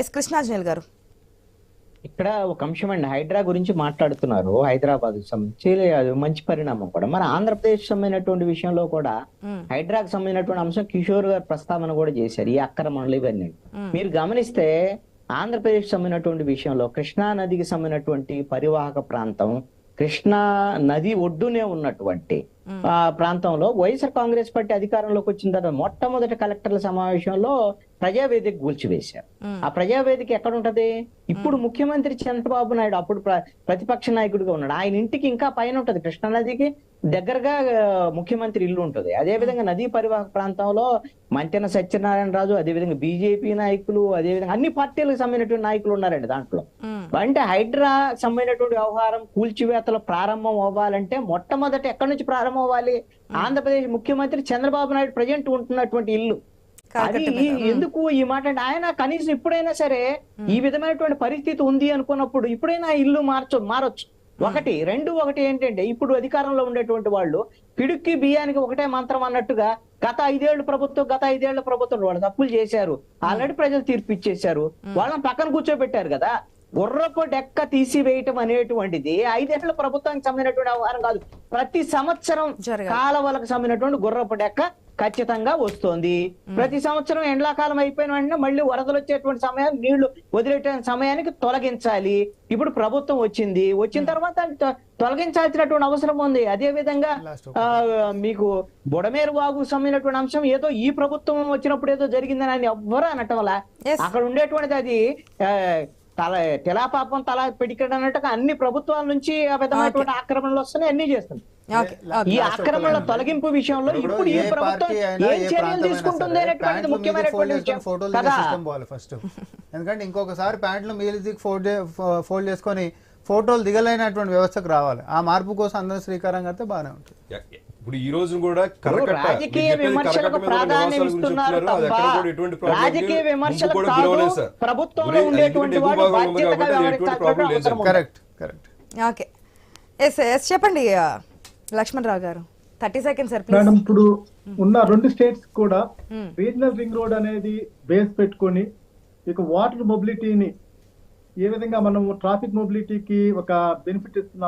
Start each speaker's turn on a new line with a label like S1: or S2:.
S1: Yes Krishnanjaneyulu గారు.
S2: ఇక్కడ ఒక అంశం అండి. హైడ్రా గురించి మాట్లాడుతున్నారు హైదరాబాద్ సంబంధించి. అది మంచి పరిణామం కూడా. మన ఆంధ్రప్రదేశ్ సంబంధించినటువంటి విషయంలో కూడా. హైడ్రాకు సంబంధించినటువంటి అంశం కిషోర్ గారు ప్రస్తావన కూడా చేశారు ఈ అక్రమణలు ఇవన్నీ. మీరు గమనిస్తే ఆంధ్రప్రదేశ్ సంబంధించినటువంటి విషయంలో కృష్ణా నదికి సంబంధించినటువంటి పరివాహక ప్రాంతం కృష్ణా నది ఒడ్డునే ఉన్నటువంటి ప్రాంతంలో వైఎస్ఆర్ కాంగ్రెస్ పార్టీ అధికారంలోకి వచ్చిన తర్వాత మొట్టమొదటి కలెక్టర్ల సమావేశంలో ప్రజావేదిక కూల్చివేశారు. ఆ ప్రజావేదిక ఎక్కడ ఉంటది ఇప్పుడు ముఖ్యమంత్రి చంద్రబాబు నాయుడు అప్పుడు ప్ర- ప్రతిపక్ష నాయకుడిగా ఉన్నాడు. ఆయన ఇంటికి ఇంకా పైన ఉంటది. కృష్ణా నదికి దగ్గరగా ముఖ్యమంత్రి ఇల్లు ఉంటది. అదే విధంగా నదీ పరివాహక ప్రాంతంలో మంతెన సత్యనారాయణ రాజు అదే విధంగా బీజేపీ నాయకులు అదే విధంగా అన్ని పార్టీలకు సంబంధించినటువంటి నాయకులు ఉన్నారండి దాంట్లో. అంటే హైడ్రా సంబంధించినటువంటి వ్యవహారం కూల్చివేతలు ప్రారంభం అవ్వాలంటే మొట్టమొదట ఎక్కడి నుంచి ప్రారంభం అవ్వాలి ఆంధ్రప్రదేశ్ ముఖ్యమంత్రి చంద్రబాబు నాయుడు ప్రజెంట్ ఉంటున్నటువంటి ఇల్లు. అది. ఎందుకు ఈ మాట అంటే ఆయన కనీసం ఇప్పుడైనా సరే ఈ విధమైనటువంటి పరిస్థితి ఉంది అనుకున్నప్పుడు ఇప్పుడైనా ఇల్లు మార్చు మారొచ్చు. ఒకటి రెండు ఒకటి ఏంటంటే ఇప్పుడు అధికారంలో ఉండేటువంటి వాళ్ళు పిడుక్కి బియ్యానికి ఒకటే మంత్రం అన్నట్టుగా గత ఐదేళ్ళ ప్రభుత్వం గత ఐదేళ్ళ ప్రభుత్వం వాళ్ళు తప్పులు చేశారు. ఆల్రెడీ ప్రజలు తీర్పు ఇచ్చేశారు. వాళ్ళని పక్కన కూర్చోబెట్టారు కదా. గుర్రపు డెక్క తీసివేయటం అనేటువంటిది ఐదేళ్ళ ప్రభుత్వానికి సంబంధించినటువంటి వ్యవహారం కాదు. ప్రతి సంవత్సరం. కాలవలకు సంబంధించినటువంటి గుర్రపు డెక్క ఖచ్చితంగా వస్తోంది. ప్రతి సంవత్సరం ఎండాకాలం అయిపోయిన వెంటనే మళ్ళీ వరదలు వచ్చేటువంటి సమయాన్ని నీళ్ళు వదిలేట సమయానికి తొలగించాలి. ఇప్పుడు ప్రభుత్వం వచ్చింది. వచ్చిన తర్వాత తొ- తొలగించాల్సినటువంటి అవసరం ఉంది. అదే విధంగా మీకు బుడమేరు వాగు సంబంధించినటువంటి అంశం ఏదో ఈ ప్రభుత్వం వచ్చినప్పుడు ఏదో జరిగిందని అని ఎవ్వరూ అనటం వల్ల. అక్కడ ఉండేటువంటిది అది ఆ, తల తెలాపాపం తల పిడికడ అన్నట్టుగా అన్ని ప్రభుత్వాల నుంచి ఆ విధమైనటువంటి ఆక్రమణలు వస్తున్నాయి అన్ని చేస్తుంది
S1: ఓకే
S2: ఈ ఆక్రమణల
S3: ఒక్కటే
S2: తొలగింపు విషయంలో
S3: ఇప్పుడు
S2: ఈ
S3: ఏ
S2: ప్రభుత్వం
S3: పార్టీ అయినా,
S2: ఏం చర్యలు తీసుకుంటుంది
S3: మీద
S2: ముఖ్యమైనటువంటి విషయం. కదా.
S3: ఫస్ట్. ఎందుకంటే ఇంకొకసారి ప్యాంట్లు మీది ఫోల్డ్ ఫోల్డ్ చేసుకొని ఫోటోలు దిగలేనటువంటి వ్యవస్థకు రావాలి. ఆ మార్పు కోసం అందరూ శ్రీకారం కడితే బాగానే ఉంటుంది.
S4: ఇప్పుడు ఈ రోజు కూడా
S2: రాజకీయ విమర్శలకు ప్రాధాన్యం ఇస్తున్నారు రాజకీయ. విమర్శలకు. ప్రభుత్వంలో ఉండేటువంటి
S4: ఉంది
S2: బాధ్యతగా వ్యవహరించాల్సిన.
S3: Correct correct
S1: okay yes yes చెప్పండి ఆ, Laxman Rao garu. Thirty sir please
S5: madam ఇప్పుడు ఉన్న రెండు స్టేట్స్ కూడా
S1: Hmm.
S5: రీజనల్ రింగ్ రోడ్ అనేది బేస్ పెట్టుకొని ఇక వాటర్ మొబిలిటీని ఏ విధంగా మనం ట్రాఫిక్ మొబిలిటీకి ఒక బెనిఫిట్ ఇస్తున్నాం?